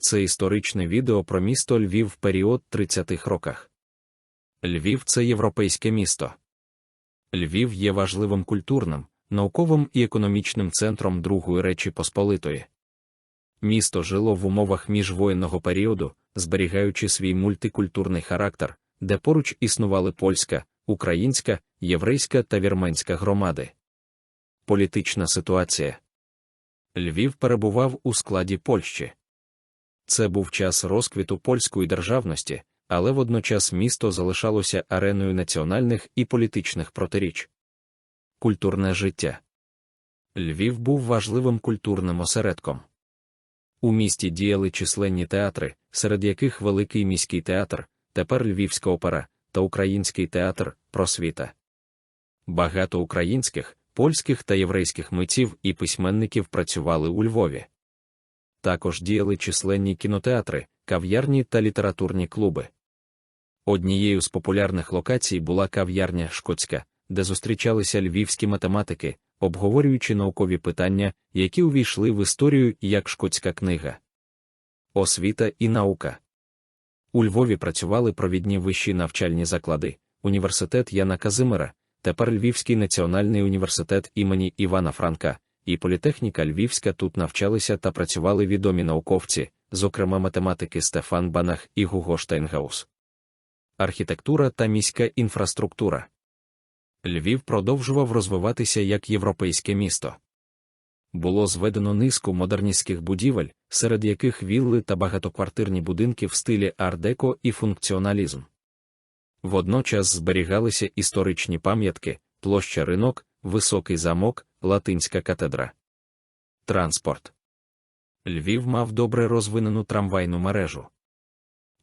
Це історичне відео про місто Львів в період 30-х роках. Львів це європейське місто. Львів є важливим культурним, науковим і економічним центром Другої Речі Посполитої. Місто жило в умовах міжвоєнного періоду, зберігаючи свій мультикультурний характер, де поруч існували польська, українська, єврейська та вірменська громади. Політична ситуація Львів перебував у складі Польщі. Це був час розквіту польської державності, але водночас місто залишалося ареною національних і політичних протиріч. Культурне життя Львів був важливим культурним осередком. У місті діяли численні театри, серед яких Великий міський театр, тепер Львівська опера та Український театр просвіта. Багато українських, польських та єврейських митців і письменників працювали у Львові. Також діяли численні кінотеатри, кав'ярні та літературні клуби. Однією з популярних локацій була кав'ярня Шкотська, де зустрічалися львівські математики, обговорюючи наукові питання, які увійшли в історію як шкотська книга. Освіта і наука. У Львові працювали провідні вищі навчальні заклади, університет Яна Казимира, тепер Львівський національний університет імені Івана Франка, і політехніка Львівська тут навчалися та працювали відомі науковці, зокрема математики Стефан Банах і Гуго Штейнгаус. Архітектура та міська інфраструктура. Львів продовжував розвиватися як європейське місто. Було зведено низку модерністських будівель, серед яких вілли та багатоквартирні будинки в стилі ар-деко і функціоналізм. Водночас зберігалися історичні пам'ятки, площа ринок, високий замок, латинська катедра. Транспорт. Львів мав добре розвинену трамвайну мережу.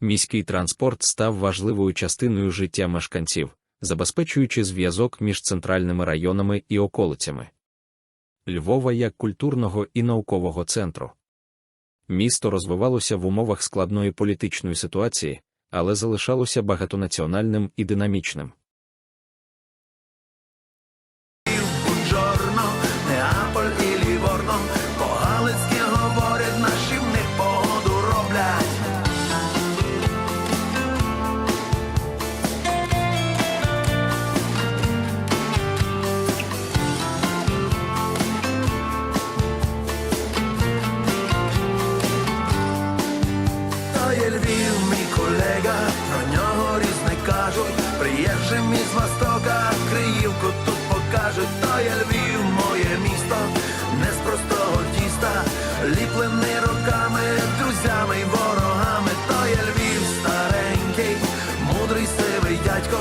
Міський транспорт став важливою частиною життя мешканців, забезпечуючи зв'язок між центральними районами і околицями. Львова як культурного і наукового центру. Місто розвивалося в умовах складної політичної ситуації, але залишалося багатонаціональним і динамічним. Приїжджим із Востока, Криївку тут покажуть. То є Львів, моє місто, не з простого тіста, ліплений роками, друзями й ворогами. То є Львів старенький, мудрий сивий дядько,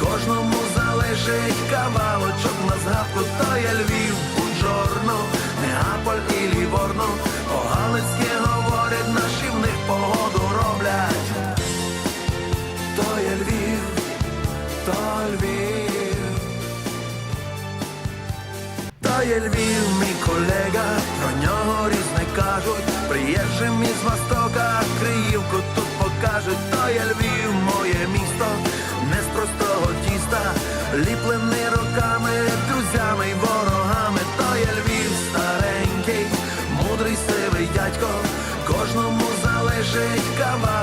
кожному залишить кавалочок на згадку. То є Львів, Буджорно, Неаполь і Ліворно, по-галицьки то Львів. То є Львів, мій колега, про нього різне кажуть. Приїжджим із Востока, Криївку тут покажуть. То є Львів, моє місто, не з простого тіста, ліплений роками, друзями й ворогами. То є Львів старенький, мудрий сивий дядько, кожному залишить кавалочок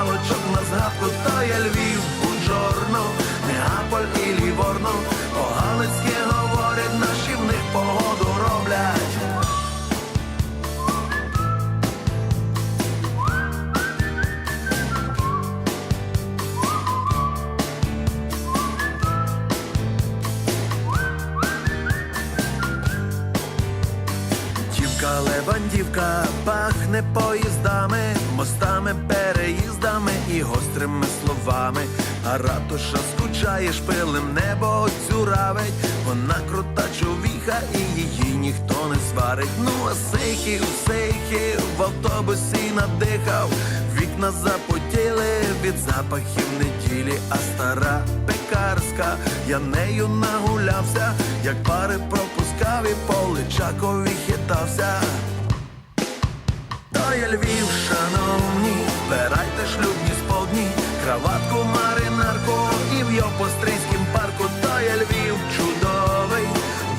пахне поїздами, мостами, переїздами і гострими словами. А ратуша скучає шпилем, небо дзюравить. Вона крута човіха і її ніхто не сварить. Ну а сейхи у в автобусі надихав. Вікна запотіли від запахів неділі, а стара пекарська, я нею нагулявся, як пари пропускав і по личакові хитався моє Львів, шановні, вирайте шлюбні сподні, краватку, маринарку і в його Йопостринськім парку, то є Львів чудовий,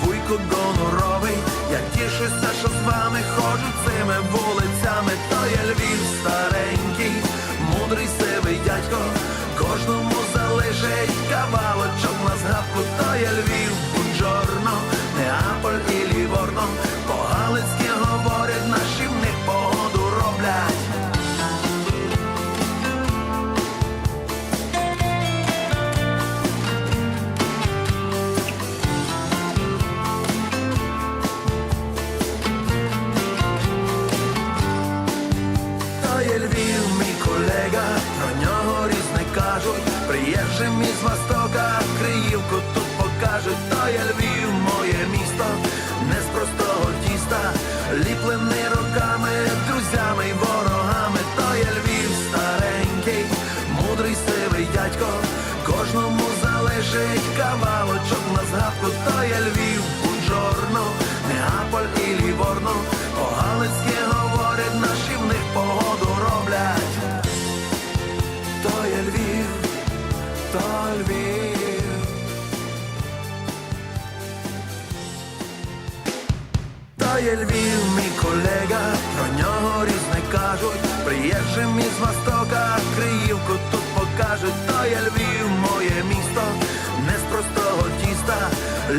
вуйку гоноровий, я тішуся, що з вами ходжу цими вулицями, то є Львів старенький, мудрий сивий дядько, кожному залежить кавалочок на згадку, то є Львів. Приїжджим кажуть, приїжджим із Востока, Криївку тут покажуть, то є Львів, моє місто, не з простого тіста,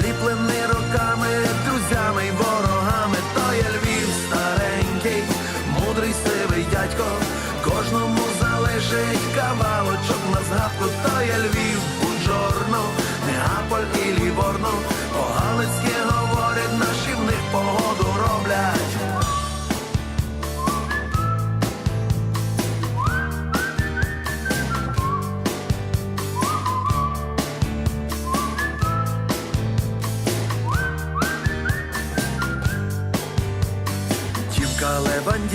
ліплений роками, друзями й ворогами, то є Львів старенький, мудрий сивий дядько, кожному залежить кавалочок на згадку, то є Львів, Бунжорно, Неаполь і Ліворно, по-галицьки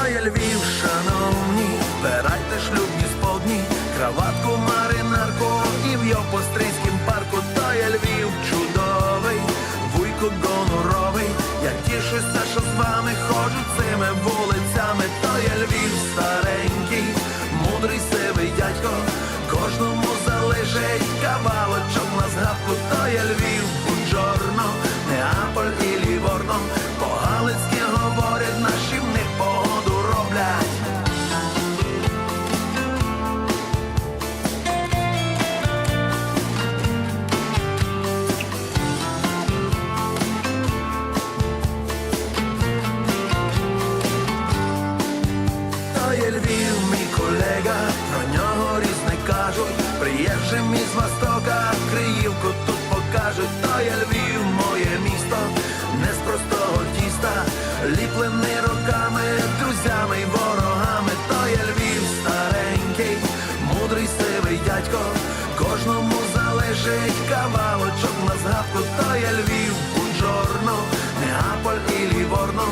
То Львів, шановні, Берайте шлюбні сподні, краватку, маринарку і в його парку, залежить кавалочок на згадку, то є Львів, Бунжорно, Неаполь і Ліворно,